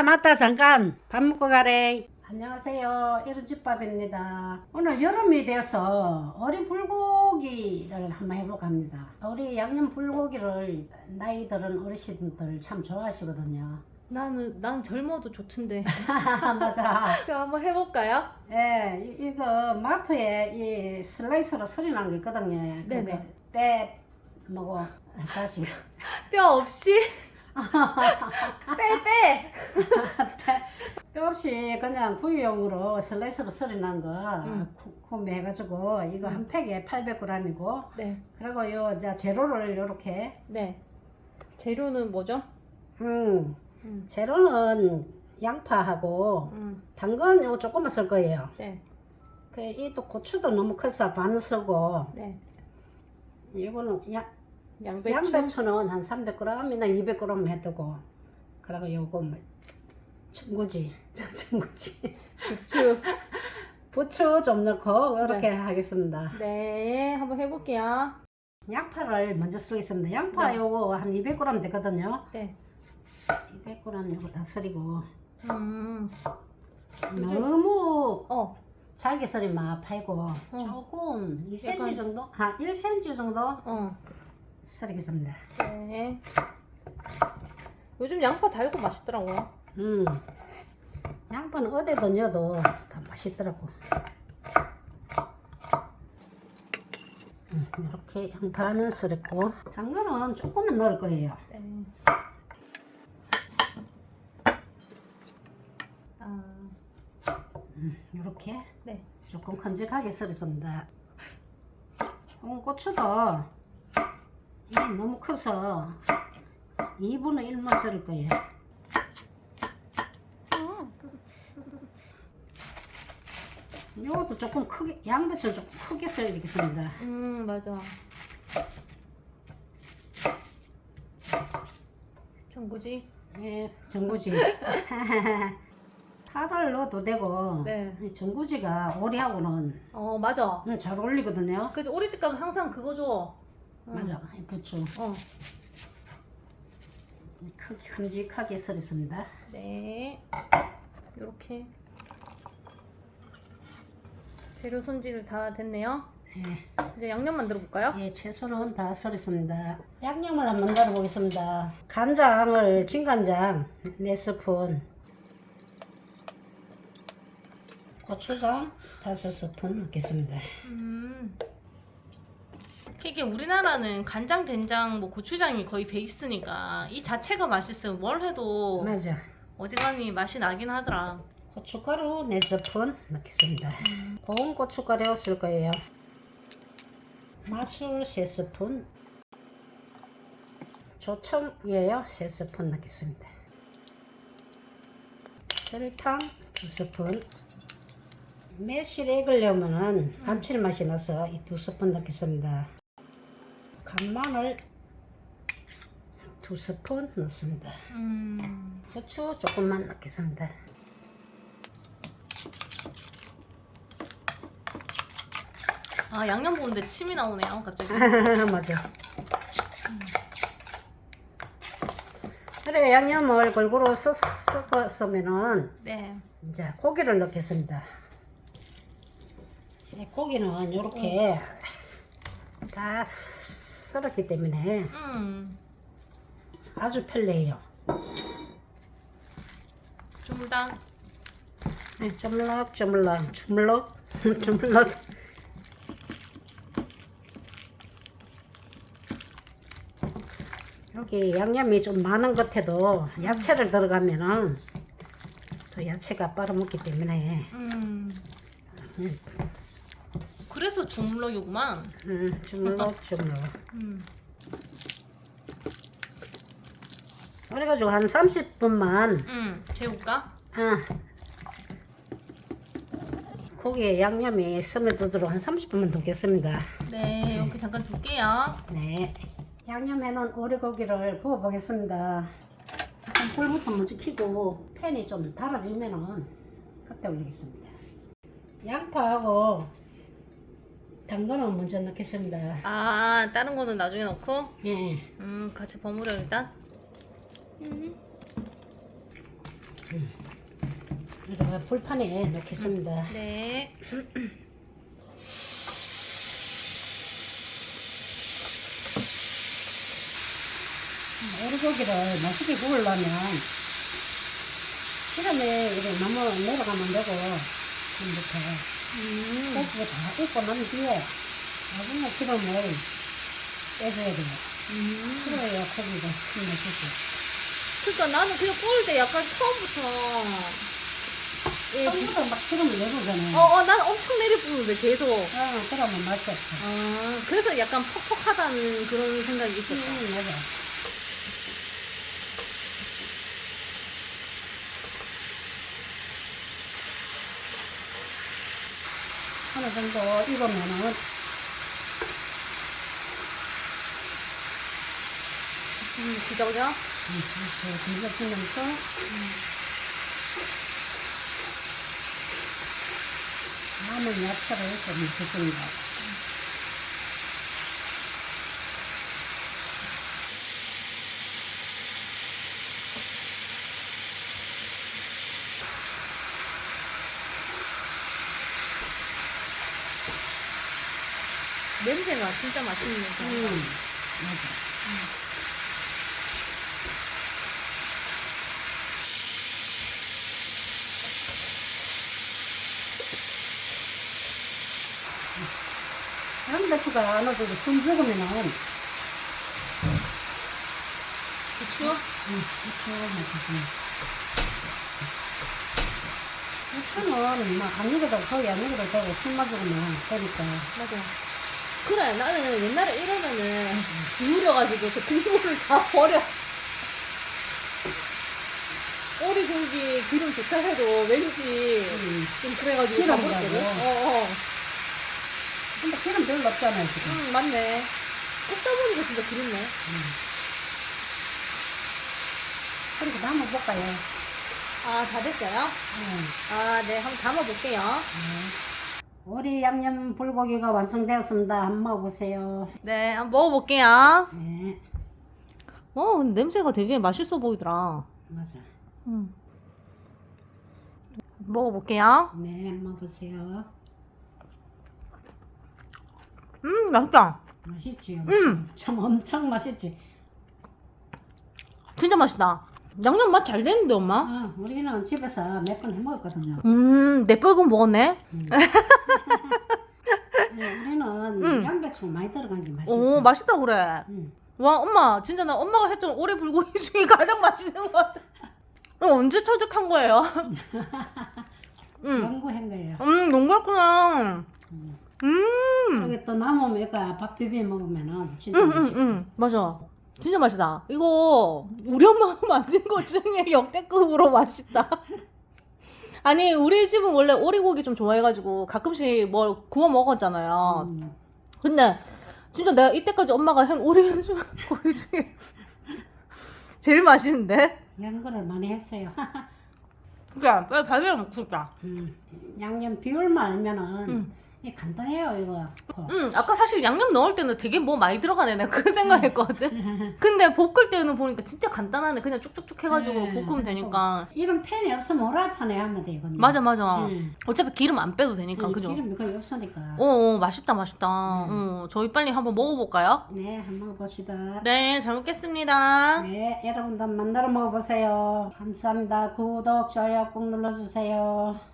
아 맞다 잠깐. 밥 먹고 가래. 안녕하세요. 이른집밥입니다. 오늘 여름이 돼서 어린 불고기를 한번 해볼까 합니다. 우리 양념 불고기를 나이 들은 어르신들 참 좋아하시거든요. 나는 난 젊어도 좋던데. 맞아. 그럼 한번 해볼까요? 예, 이- 이거 마트에 이 슬라이스로 서리 난 게 있거든요. 네네. 빼 뭐고 다시. 뼈 없이? 빼 빼. 뼈 없이 그냥 구이용으로 슬라이스로 서리 난거 음. 구매해가지고 이거 한 팩에 800g이고 네. 그리고 요 이제 재료를 요렇게 네. 재료는 뭐죠? 음 음. 재료는 양파하고 음. 당근 요 조금만 쓸 거예요 네. 그 이 또 고추도 너무 커서 반 쓰고 네. 이거는 야, 양배추. 양배추는 한 300g이나 200g 해두고 그리고 요거 뭐 청구지 청구지 부추. 부추 좀 넣고 이렇게 하겠습니다 네. 한번 해볼게요. 양파를 먼저 쓰겠습니다 양파 네. 요거 한 200g 되거든요 네. 200g 요거 다 썰이고 음. 너무 어. 잘게 썰이면 아파이고 조금 2cm 약간- 정도? 아 1cm 정도 어. 썰이겠습니다 네. 요즘 양파 달고 맛있더라고요. 음. 양파는 어디다 넣어도 다 맛있더라고 음, 이렇게 양파는 썰었고 당근은 조금만 넣을 거예요 네. 아. 이렇게 네. 조금 큼직하게 썰었습니다. 홍고추도 이게 너무 커서 2분의 1만 썰을 거예요. 이것도 조금 크게, 양배추 조금 크게 썰겠습니다. 음 맞아. 청구지. 예, 전구지. 파를 넣어도 되고, 네. 이 전구지가 오리하고는 어 맞아. 음, 잘 어울리거든요. 그래서 우리 집 가면 항상 그거 줘. 응. 맞아, 이 부추. 어. 크게 큼직하게 썰었습니다. 네. 요렇게 재료 손질 다 됐네요. 예, 이제 양념 만들어 볼까요? 예, 채소는 다 썰었습니다. 양념을 한번 만들어 보겠습니다. 간장을 진간장 4스푼, 고추장 5스푼 넣겠습니다. 음. 이게 우리나라는 간장, 된장, 뭐 고추장이 거의 베이스니까 이 자체가 맛있으면 뭘 해도 맞아. 어지간히 맛이 나긴 하더라. 고춧가루 4스푼 넣겠습니다. 고운 고춧가루 쓸 거예요. 마술 3스푼, 조청이에요 3스푼 넣겠습니다. 설탕 2스푼, 매실에 익으려면은 감칠맛이 나서 이 2스푼 넣겠습니다. 간마늘 2스푼 넣습니다. 음. 후추 조금만 넣겠습니다. 아 양념 보는데 침이 나오네요 갑자기. 맞아. 그래 양념을 골고루 써- 섞었으면은 네. 이제 고기를 넣겠습니다. 이 고기는 이렇게 다 썰었기 때문에 음. 아주 편리해요. 주물당. 네, 주물럭 주물럭 주물럭 주물럭 여기 양념이 좀 많은 것 같아도 야채를 들어가면은 또 야채가 빨아먹기 때문에 음. 음, 그래서 주물럭이구만. 음, 주물럭 주물럭 음. 그래가지고 한 30분만 음. 재울까? 아, 고기에 양념이 스며들도록 한 30분만 두겠습니다. 네. 이렇게 잠깐 둘게요. 네. 양념해놓은 오리고기를 구워보겠습니다. 우선 불부터 먼저 켜고 팬이 좀 달아지면은 그때 올리겠습니다. 양파하고 당근은 먼저 넣겠습니다. 아 다른 거는 나중에 넣고. 예. 음 같이 버무려 일단. 여기다가 불판에 넣겠습니다. 네. 오리고기를 맛있게 구우려면 기름에 이렇게 너무 내려가면 되고 지금부터 음. 고기가 다 익고 난 뒤에 나중에 기름을 빼줘야 돼요. 음. 그래야 고기가 맛있고. 그러니까 나는 그냥 구울 때 약간 처음부터 예, 처음부터 막 기름을 내보잖아요. 어, 어, 난 엄청 내리부는데 계속. 아, 그러면 맛이 없어. 아, 그래서 약간 퍽퍽하다는 그런 생각이 있었어. 음, 맞아. 어느 정도 익으면은 음, 그죠, 그죠? 이렇게 뒤집히면서 남은 야채를 좀 넣겠습니다. 냄새가 진짜 맛있는 냄새. 음, 맞아. 양배추가 어느 정도 숨 죽으면은 부추? 음, 부추 넣고 부추는 막안 익어도 거의 안 익어도 되고 숨만 죽으면 되니까 맞아. 그래, 나는 옛날에 이러면은 기울여가지고 저 국물을 다 버려. 오리고기 기름 좋다 해도 왠지 음. 좀 그래가지고 다 기름 버렸거든. 나고. 어, 어. 근데 기름 별로 없잖아요 지금 음, 맞네. 굽다 보니까 진짜 그렇네. 그리고 한번 볼까요? 아, 다 됐어요? 음. 아, 네, 한번 담아볼게요. 우리 양념 불고기가 완성되었습니다. 한번 먹어보세요. 네, 한번 먹어볼게요. 네, 어, 냄새가 되게 맛있어 보이더라. 맞아. 음. 먹어볼게요. 네, 한번 먹어보세요. 음, 맛있다. 맛있지? 음. 참 엄청 맛있지? 진짜 맛있다. 양념 맛잘 됐는데, 엄마? 아, 우리는 집에서 몇 번 해먹었거든요. 음, 내 뻘건 먹었네. 음. 네, 우리는 음. 양배추가 많이 들어간 게 맛있어. 오, 맛있다, 그래. 음. 와, 엄마, 진짜 나 엄마가 했던 오래 불고기 중에 가장 맛있는 것 같아. 어, 언제 터득한 거예요? 음, 연구한 거예요. 음, 농구했구나. 음. 음, 여기 또 남으면 이거 밥 비벼 먹으면은 진짜 음, 음, 맛있어. 음, 맞아. 진짜 맛있다. 이거 우리 엄마가 만든 것 중에 역대급으로 맛있다. 아니 우리 집은 원래 오리고기 좀 좋아해가지고 가끔씩 뭘 구워 먹었잖아요. 음. 근데 진짜 내가 이때까지 엄마가 한 오리고기 중에 제일 맛있는데? 연구를 많이 했어요. 그래 빨리 밥이랑 먹고 싶다. 음. 양념 비율만 알면은 음. 이 간단해요 이거. 응 아까 사실 양념 넣을 때는 되게 뭐 많이 들어가네 내가 그 생각했거든. 근데 볶을 때는 보니까 진짜 간단하네. 그냥 쭉쭉쭉 해가지고 네. 볶으면 되니까. 이런 팬이 없으면 오랄판에 하면 되거든요. 맞아 맞아. 음. 어차피 기름 안 빼도 되니까 음, 그죠? 기름이 거의 없으니까. 어, 어 맛있다 맛있다. 음. 어, 저희 빨리 한번 먹어볼까요? 네, 한번 먹어봅시다. 네, 잘 먹겠습니다. 네, 여러분도 만들어 먹어보세요. 감사합니다. 구독, 좋아요 꾹 눌러주세요.